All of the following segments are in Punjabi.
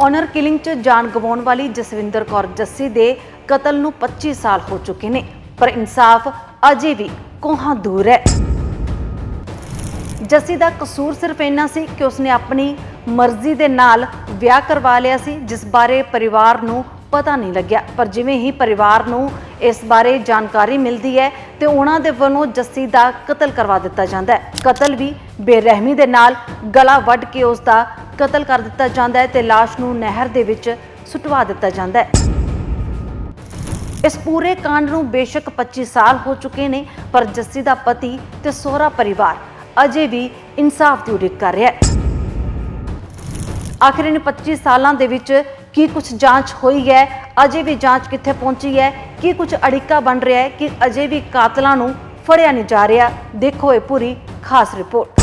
ਓਨਰ ਕਿਲਿੰਗ 'ਚ ਜਾਨ ਗਵਾਉਣ ਵਾਲੀ ਜਸਵਿੰਦਰ ਕੌਰ ਜੱਸੀ ਦੇ ਕਤਲ ਨੂੰ 25 ਸਾਲ ਹੋ ਚੁੱਕੇ ਨੇ, ਪਰ ਇਨਸਾਫ ਅਜੇ ਵੀ ਕੋਹਾਂ ਦੂਰ ਹੈ। ਜੱਸੀ ਦਾ ਕਸੂਰ ਸਿਰਫ ਇੰਨਾ ਸੀ ਕਿ ਉਸਨੇ ਆਪਣੀ ਮਰਜ਼ੀ ਦੇ ਨਾਲ ਵਿਆਹ ਕਰਵਾ ਲਿਆ ਸੀ, ਜਿਸ ਬਾਰੇ ਪਰਿਵਾਰ ਨੂੰ ਪਤਾ ਨਹੀਂ ਲੱਗਿਆ। ਪਰ ਜਿਵੇਂ ਹੀ ਪਰਿਵਾਰ ਨੂੰ ਇਸ ਬਾਰੇ ਜਾਣਕਾਰੀ ਮਿਲਦੀ ਹੈ ਤੇ ਉਹਨਾਂ ਦੇ ਵੱਲੋਂ ਜੱਸੀ ਦਾ ਕਤਲ ਕਰਵਾ ਦਿੱਤਾ ਜਾਂਦਾ ਹੈ। ਕਤਲ ਵੀ ਬੇਰਹਿਮੀ ਦੇ ਨਾਲ ਗਲਾ ਵੱਢ ਕੇ ਉਸ ਦਾ ਕਤਲ ਕਰ ਦਿੱਤਾ ਜਾਂਦਾ ਹੈ ਤੇ ਲਾਸ਼ ਨੂੰ ਨਹਿਰ ਦੇ ਵਿੱਚ ਸੁੱਟਵਾ ਦਿੱਤਾ ਜਾਂਦਾ ਹੈ। ਇਸ ਪੂਰੇ ਕਾਂਡ ਨੂੰ ਬੇਸ਼ੱਕ 25 ਸਾਲ ਹੋ ਚੁੱਕੇ ਨੇ, ਪਰ ਜੱਸੀ ਦਾ ਪਤੀ ਤੇ ਸਹੁਰਾ ਪਰਿਵਾਰ ਅਜੇ ਵੀ ਇਨਸਾਫ ਦੀ ਉਡੀਕ ਕਰ ਰਿਹਾ ਹੈ। ਆਖਿਰ ਇਨ 25 ਸਾਲਾਂ ਦੇ ਵਿੱਚ ਕੀ ਕੁਝ ਜਾਂਚ ਹੋਈ ਹੈ? ਅਜੇ ਵੀ ਜਾਂਚ ਕਿੱਥੇ ਪਹੁੰਚੀ ਹੈ? ਕੀ ਕੁਝ ਅੜਿੱਕਾ ਬਣ ਰਿਹਾ ਹੈ? ਕਿ ਅਜੇ ਵੀ ਕਾਤਲਾਂ ਨੂੰ ਫੜਿਆ ਨਹੀਂ ਜਾ ਰਿਹਾ? ਦੇਖੋ ਇਹ ਪੂਰੀ ਖਾਸ ਰਿਪੋਰਟ।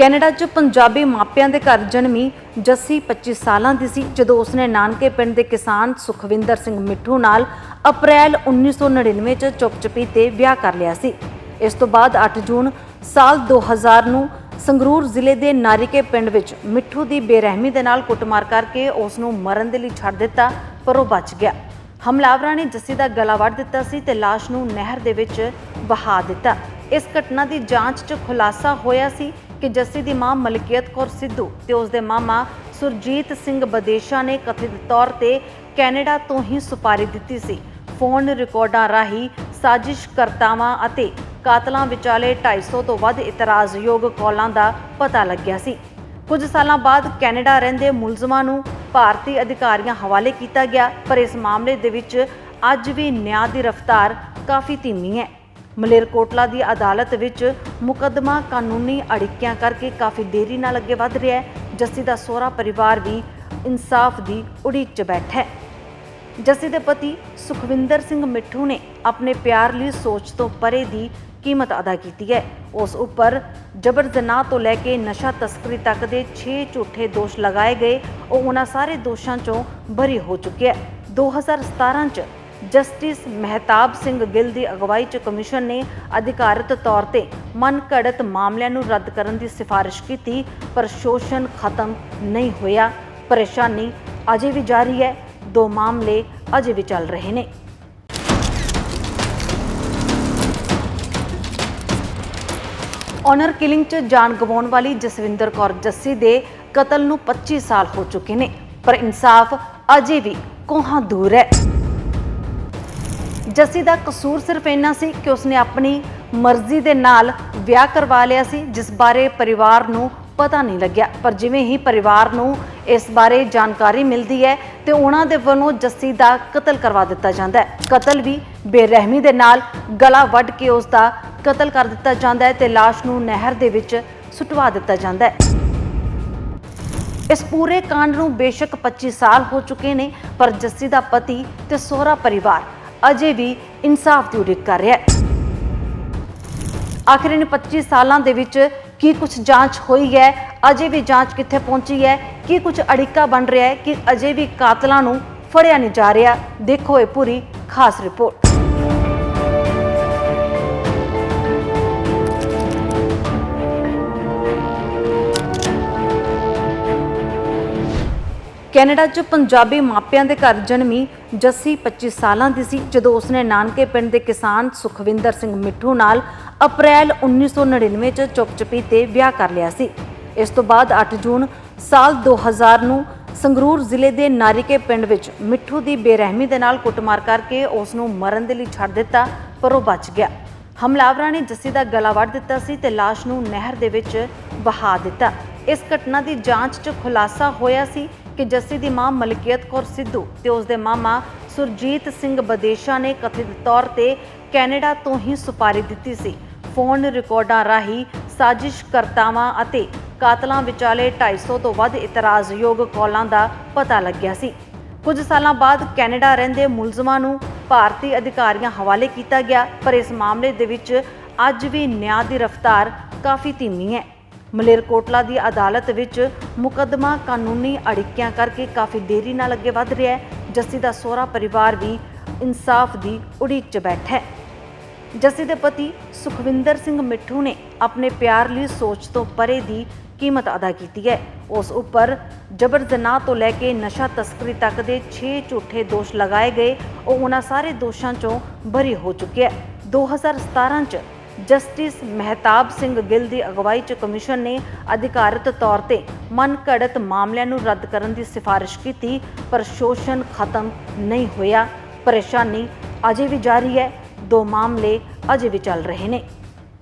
ਕੈਨੇਡਾ 'ਚ ਪੰਜਾਬੀ ਮਾਪਿਆਂ ਦੇ ਘਰ ਜਨਮੀ ਜੱਸੀ 25 ਸਾਲਾਂ ਦੀ ਸੀ, ਜਦੋਂ ਉਸਨੇ ਨਾਨਕੇ ਪਿੰਡ ਦੇ ਕਿਸਾਨ ਸੁਖਵਿੰਦਰ ਸਿੰਘ ਮਿੱਠੂ ਨਾਲ ਅਪ੍ਰੈਲ 1999 'ਚ ਚੁੱਪ-ਚਪੀ ਤੇ ਵਿਆਹ ਕਰ ਲਿਆ ਸੀ। ਇਸ ਤੋਂ ਬਾਅਦ 8 ਜੂਨ ਸਾਲ 2000 ਨੂੰ ਸੰਗਰੂਰ ਜ਼ਿਲ੍ਹੇ ਦੇ ਨਾਰੀਕੇ ਪਿੰਡ ਵਿੱਚ ਮਿੱਠੂ ਦੀ ਬੇਰਹਿਮੀ ਦੇ ਨਾਲ ਕੁੱਟਮਾਰ ਕਰਕੇ ਉਸ ਨੂੰ ਮਰਨ ਦੇ ਲਈ ਛੱਡ ਦਿੱਤਾ, ਪਰ ਉਹ ਬਚ ਗਿਆ। ਹਮਲਾਵਰਾਂ ਨੇ ਜੱਸੀ ਦਾ ਗਲਾ ਵੱਢ ਦਿੱਤਾ ਸੀ ਤੇ ਲਾਸ਼ ਨੂੰ ਨਹਿਰ ਦੇ ਵਿੱਚ ਵਹਾ ਦਿੱਤਾ। ਇਸ ਘਟਨਾ ਦੀ ਜਾਂਚ 'ਚ ਖੁਲਾਸਾ ਹੋਇਆ ਸੀ ਕਿ ਜੱਸੀ ਦੀ ਮਾਂ ਮਲਕੀਅਤ ਕੌਰ ਸਿੱਧੂ ਤੇ ਉਸ ਦੇ ਮਾਮਾ ਸੁਰਜੀਤ ਸਿੰਘ ਬਦੇਸ਼ਾ ਨੇ ਕਥਿਤ ਤੌਰ ਤੇ ਕੈਨੇਡਾ ਤੋਂ ਹੀ ਸੁਪਾਰੀ ਦਿੱਤੀ ਸੀ। ਫੋਨ ਰਿਕਾਰਡਾਂ ਰਾਹੀਂ ਸਾਜ਼ਿਸ਼ ਕਰਤਾਵਾਂ ਅਤੇ ਕਾਤਲਾਂ ਵਿਚਾਲੇ 250 ਤੋਂ ਵੱਧ ਇਤਰਾਜ਼ਯੋਗ ਕਾਲਾਂ ਦਾ ਪਤਾ ਲੱਗਿਆ ਸੀ। ਕੁਝ ਸਾਲਾਂ ਬਾਅਦ ਕੈਨੇਡਾ ਰਹਿੰਦੇ ਮੁਲਜ਼ਮਾਂ ਨੂੰ ਭਾਰਤੀ ਅਧਿਕਾਰੀਆਂ ਹਵਾਲੇ ਕੀਤਾ ਗਿਆ, ਪਰ ਇਸ ਮਾਮਲੇ ਦੇ ਵਿੱਚ ਅੱਜ ਵੀ ਨਿਆਂ ਦੀ ਰਫ਼ਤਾਰ ਕਾਫੀ ਧੀਮੀ ਹੈ। ਮਲੇਰਕੋਟਲਾ ਦੀ ਅਦਾਲਤ ਵਿੱਚ ਮੁਕੱਦਮਾ ਕਾਨੂੰਨੀ ਅੜਿੱਕਿਆਂ ਕਰਕੇ ਕਾਫੀ ਦੇਰੀ ਨਾਲ ਅੱਗੇ ਵਧ ਰਿਹਾ ਹੈ। ਜੱਸੀ ਦਾ ਸਹੁਰਾ ਪਰਿਵਾਰ ਵੀ ਇਨਸਾਫ ਦੀ ਉਡੀਕ 'ਚ ਬੈਠਾ ਹੈ। ਜੱਸੀ ਦੇ ਪਤੀ ਸੁਖਵਿੰਦਰ ਸਿੰਘ ਮਿੱਠੂ ਨੇ ਆਪਣੇ ਪਿਆਰ ਲਈ ਸੋਚ ਤੋਂ ਪਰੇ ਦੀ ਕੀਮਤ ਅਦਾ ਕੀਤੀ ਹੈ। ਉਸ ਉੱਪਰ ਜਬਰ ਜਨਾਹ ਤੋਂ ਲੈ ਕੇ ਨਸ਼ਾ ਤਸਕਰੀ ਤੱਕ ਦੇ 6 ਝੂਠੇ ਦੋਸ਼ ਲਗਾਏ ਗਏ। ਉਹ ਉਹਨਾਂ ਸਾਰੇ ਦੋਸ਼ਾਂ ਚੋਂ ਬਰੀ ਹੋ ਚੁੱਕਿਆ ਹੈ। 2017 ਚ ਜਸਟਿਸ ਮਹਿਤਾਬ ਸਿੰਘ ਗਿੱਲ ਦੀ ਅਗਵਾਈ ਚ ਕਮਿਸ਼ਨ ਨੇ ਅਧਿਕਾਰਤ ਤੌਰ ਤੇ ਮਨ ਘੜਤ ਮਾਮਲਿਆਂ ਨੂੰ ਰੱਦ ਕਰਨ ਦੀ ਸਿਫਾਰਿਸ਼ ਕੀਤੀ, ਪਰ ਸ਼ੋਸ਼ਣ ਖਤਮ ਨਹੀਂ ਹੋਇਆ। ਪਰੇਸ਼ਾਨੀ ਅਜੇ ਵੀ ਜਾਰੀ ਹੈ। ਦੋ ਮਾਮਲੇ ਅਜੇ ਵੀ ਚੱਲ ਰਹੇ ਨੇ। ਔਨਰ ਕਿਲਿੰਗ 'ਚ ਜਾਨ ਗਵਾਉਣ ਵਾਲੀ ਜਸਵਿੰਦਰ ਕੌਰ ਜੱਸੀ ਦੇ ਕਤਲ ਨੂੰ 25 ਸਾਲ ਹੋ ਚੁੱਕੇ ਨੇ, ਪਰ ਇਨਸਾਫ ਅਜੇ ਵੀ ਕੋਹਾਂ ਦੂਰ ਹੈ। ਜੱਸੀ ਦਾ ਕਸੂਰ ਸਿਰਫ ਇੰਨਾ ਸੀ ਕਿ ਉਸਨੇ ਆਪਣੀ ਮਰਜ਼ੀ ਦੇ ਨਾਲ ਵਿਆਹ ਕਰਵਾ ਲਿਆ ਸੀ, ਜਿਸ ਬਾਰੇ ਪਰਿਵਾਰ ਨੂੰ ਪਤਾ ਨਹੀਂ ਲੱਗਿਆ। ਪਰ ਜਿਵੇਂ ਹੀ ਪਰਿਵਾਰ ਨੂੰ ਇਸ ਬਾਰੇ ਜਾਣਕਾਰੀ ਮਿਲਦੀ ਹੈ, ਤੇ ਉਹਨਾਂ ਦੇ ਵੱਲੋਂ ਜੱਸੀ ਦਾ ਕਤਲ ਕਰਵਾ ਦਿੱਤਾ ਜਾਂਦਾ ਹੈ। ਕਤਲ ਵੀ ਬੇਰਹਿਮੀ ਦੇ ਨਾਲ ਗਲਾ ਵੱਢ ਕੇ ਉਸ ਦਾ ਕਤਲ ਕਰ ਦਿੱਤਾ ਜਾਂਦਾ ਹੈ ਤੇ ਲਾਸ਼ ਨੂੰ ਨਹਿਰ ਦੇ ਵਿੱਚ ਸੁੱਟਵਾ ਦਿੱਤਾ ਜਾਂਦਾ ਹੈ। ਇਸ ਪੂਰੇ ਕਾਂਡ ਨੂੰ ਬੇਸ਼ੱਕ 25 ਸਾਲ ਹੋ ਚੁੱਕੇ ਨੇ, ਪਰ ਜੱਸੀ ਦਾ ਪਤੀ ਤੇ ਸਹੁਰਾ ਪਰਿਵਾਰ ਅਜੇ ਵੀ ਇਨਸਾਫ ਦੀ ਉਡੀਕ ਕਰ ਰਿਹਾ ਹੈ। ਆਖਿਰ ਇਨ 25 ਸਾਲਾਂ ਦੇ ਵਿੱਚ ਕੀ ਕੁਝ ਜਾਂਚ ਹੋਈ ਹੈ? ਅਜੇ ਵੀ ਜਾਂਚ ਕਿੱਥੇ ਪਹੁੰਚੀ ਹੈ? ਕੀ ਕੁਝ ਅੜਿੱਕਾ ਬਣ ਰਿਹਾ ਹੈ? ਕਿ ਅਜੇ ਵੀ ਕਾਤਲਾਂ ਨੂੰ ਫੜਿਆ ਨਹੀਂ ਜਾ ਰਿਹਾ? ਦੇਖੋ ਇਹ ਪੂਰੀ ਖਾਸ ਰਿਪੋਰਟ। ਕੈਨੇਡਾ 'ਚ ਪੰਜਾਬੀ ਮਾਪਿਆਂ ਦੇ ਘਰ ਜਨਮੀ ਜੱਸੀ 25 ਸਾਲਾਂ ਦੀ ਸੀ, ਜਦੋਂ ਉਸਨੇ ਨਾਨਕੇ ਪਿੰਡ ਦੇ ਕਿਸਾਨ ਸੁਖਵਿੰਦਰ ਸਿੰਘ ਮਿੱਠੂ ਨਾਲ ਅਪ੍ਰੈਲ 1999 'ਚ ਚੁੱਪ-ਚਪੀ ਤੇ ਵਿਆਹ ਕਰ ਲਿਆ ਸੀ। ਇਸ ਤੋਂ ਬਾਅਦ 8 ਜੂਨ ਸਾਲ 2000 ਨੂੰ ਸੰਗਰੂਰ ਜ਼ਿਲ੍ਹੇ ਦੇ ਨਾਰੀਕੇ ਪਿੰਡ ਵਿੱਚ ਮਿੱਠੂ ਦੀ ਬੇਰਹਿਮੀ ਦੇ ਨਾਲ ਕੁੱਟਮਾਰ ਕਰਕੇ ਉਸ ਨੂੰ ਮਰਨ ਦੇ ਲਈ ਛੱਡ ਦਿੱਤਾ, ਪਰ ਉਹ ਬਚ ਗਿਆ। ਹਮਲਾਵਰਾਂ ਨੇ ਜੱਸੀ ਦਾ ਗਲਾ ਵੱਢ ਦਿੱਤਾ ਸੀ ਤੇ ਲਾਸ਼ ਨੂੰ ਨਹਿਰ ਦੇ ਵਿੱਚ ਵਹਾ ਦਿੱਤਾ। ਇਸ ਘਟਨਾ ਦੀ ਜਾਂਚ 'ਚ ਖੁਲਾਸਾ ਹੋਇਆ ਸੀ ਕਿ ਜੱਸੀ ਦੀ ਮਾਂ ਮਲਕੀਅਤ ਕੌਰ ਸਿੱਧੂ ਤੇ ਉਸ ਦੇ ਮਾਮਾ ਸੁਰਜੀਤ ਸਿੰਘ ਬਦੇਸ਼ਾ ਨੇ ਕਥਿਤ ਤੌਰ ਤੇ ਕੈਨੇਡਾ ਤੋਂ ਹੀ ਸੁਪਾਰੀ ਦਿੱਤੀ ਸੀ। ਫੋਨ ਰਿਕਾਰਡਾਂ ਰਾਹੀਂ ਸਾਜ਼ਿਸ਼ਕਰਤਾਵਾਂ ਅਤੇ ਕਾਤਲਾਂ ਵਿਚਾਲੇ 250 ਤੋਂ ਵੱਧ ਇਤਰਾਜ਼ਯੋਗ ਕਾਲਾਂ ਦਾ ਪਤਾ ਲੱਗਿਆ ਸੀ। ਕੁਝ ਸਾਲਾਂ ਬਾਅਦ ਕੈਨੇਡਾ ਰਹਿੰਦੇ ਮੁਲਜ਼ਮਾਂ ਨੂੰ ਭਾਰਤੀ ਅਧਿਕਾਰੀਆਂ ਹਵਾਲੇ ਕੀਤਾ ਗਿਆ, ਪਰ ਇਸ ਮਾਮਲੇ ਦੇ ਵਿੱਚ ਅੱਜ ਵੀ ਨਿਆਂ ਦੀ ਰਫ਼ਤਾਰ ਕਾਫੀ ਧੀਮੀ ਹੈ। ਮਲੇਰਕੋਟਲਾ ਦੀ ਅਦਾਲਤ ਵਿੱਚ ਮੁਕੱਦਮਾ ਕਾਨੂੰਨੀ ਅੜਿੱਕਿਆਂ ਕਰਕੇ ਕਾਫੀ ਦੇਰੀ ਨਾਲ ਅੱਗੇ ਵਧ ਰਿਹਾ ਹੈ। ਜੱਸੀ ਦਾ ਸਹੁਰਾ ਪਰਿਵਾਰ ਵੀ ਇਨਸਾਫ ਦੀ ਉਡੀਕ 'ਚ ਬੈਠਾ ਹੈ। ਜੱਸੀ ਦੇ ਪਤੀ ਸੁਖਵਿੰਦਰ ਸਿੰਘ ਮਿੱਠੂ ਨੇ ਆਪਣੇ ਪਿਆਰ ਲਈ ਸੋਚ ਤੋਂ ਪਰੇ ਦੀ ਕੀਮਤ ਅਦਾ ਕੀਤੀ ਹੈ। ਉਸ ਉੱਪਰ ਜਬਰ ਜਨਾਹ ਤੋਂ ਲੈ ਕੇ ਨਸ਼ਾ ਤਸਕਰੀ ਤੱਕ ਦੇ 6 ਝੂਠੇ ਦੋਸ਼ ਲਗਾਏ ਗਏ, ਉਹ ਉਹਨਾਂ ਸਾਰੇ ਦੋਸ਼ਾਂ ਚੋਂ ਬਰੀ ਹੋ ਚੁੱਕਿਆ ਹੈ। 2017 ਚ ਜਸਟਿਸ ਮਹਿਤਾਬ ਸਿੰਘ ਗਿੱਲ ਦੀ ਅਗਵਾਈ ਚ ਕਮਿਸ਼ਨ ਨੇ ਅਧਿਕਾਰਤ ਤੌਰ ਤੇ ਮਨਘੜਤ ਮਾਮਲਿਆਂ ਨੂੰ ਰੱਦ ਕਰਨ ਦੀ ਸਿਫਾਰਿਸ਼ ਕੀਤੀ, ਪਰ ਸ਼ੋਸ਼ਣ ਖਤਮ ਨਹੀਂ ਹੋਇਆ। ਪਰੇਸ਼ਾਨੀ ਅਜੇ ਵੀ ਜਾਰੀ ਹੈ। ਦੋ ਮਾਮਲੇ ਅਜੇ ਵੀ ਚੱਲ ਰਹੇ ਨੇ।